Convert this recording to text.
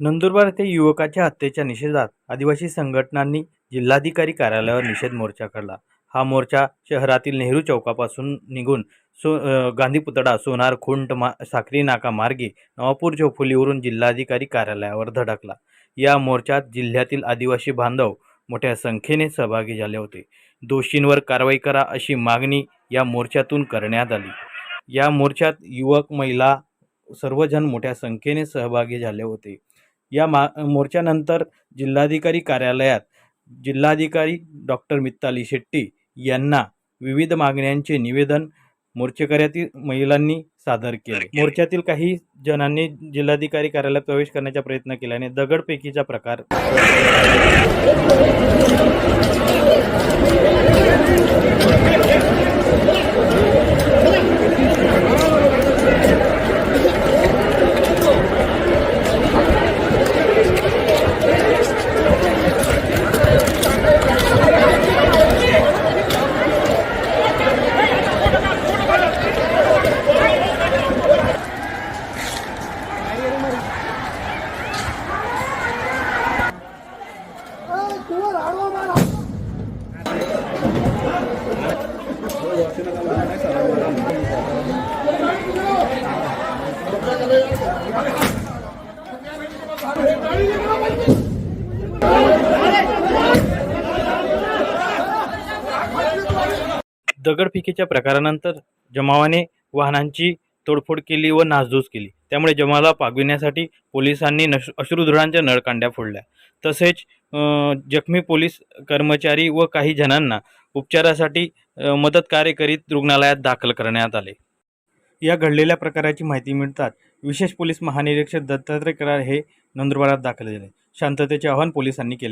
नंदुरबार येथे युवकाच्या हत्येच्या निषेधात आदिवासी संघटनांनी जिल्हाधिकारी कार्यालयावर निषेध मोर्चा काढला. हा मोर्चा शहरातील नेहरू चौकापासून निघून सो गांधी पुतळा सोनार खुंट मा साखरी नाका मार्गे नवापूर चौफुलीवरून जिल्हाधिकारी कार्यालयावर धडकला. या मोर्चात जिल्ह्यातील आदिवासी बांधव मोठ्या संख्येने सहभागी झाले होते. दोषींवर कारवाई करा अशी मागणी या मोर्चातून करण्यात आली. या मोर्चात युवक महिला सर्वजण मोठ्या संख्येने सहभागी झाले होते. या मा मोर्चानंतर जिल्हाधिकारी कार्यालयात जिल्हाधिकारी डॉक्टर मित्ताली शेट्टी यांना विविध मागण्यांचे निवेदन मोर्चेकऱ्यातील महिलांनी सादर केले. मोर्चातील काही जणांनी जिल्हाधिकारी कार्यालयात प्रवेश करण्याचा प्रयत्न केल्याने दगडफेकीचा प्रकार दगडफेकीच्या प्रकारानंतर जमावाने वाहनांची तोडफोड केली व नासधूस केली. त्यामुळे जमाला पागविण्यासाठी पोलिसांनी नश अश्रुधुरांच्या नळकांड्या फोडल्या. तसेच जखमी पोलीस कर्मचारी व काही जणांना उपचारासाठी मदत कार्य करीत रुग्णालयात दाखल करण्यात आले. या घडलेल्या प्रकाराची माहिती मिळताच विशेष पोलीस महानिरीक्षक दत्तात्रय करार हे नंदुरबारात दाखल झाले. शांततेचे आवाहन पोलिसांनी केले.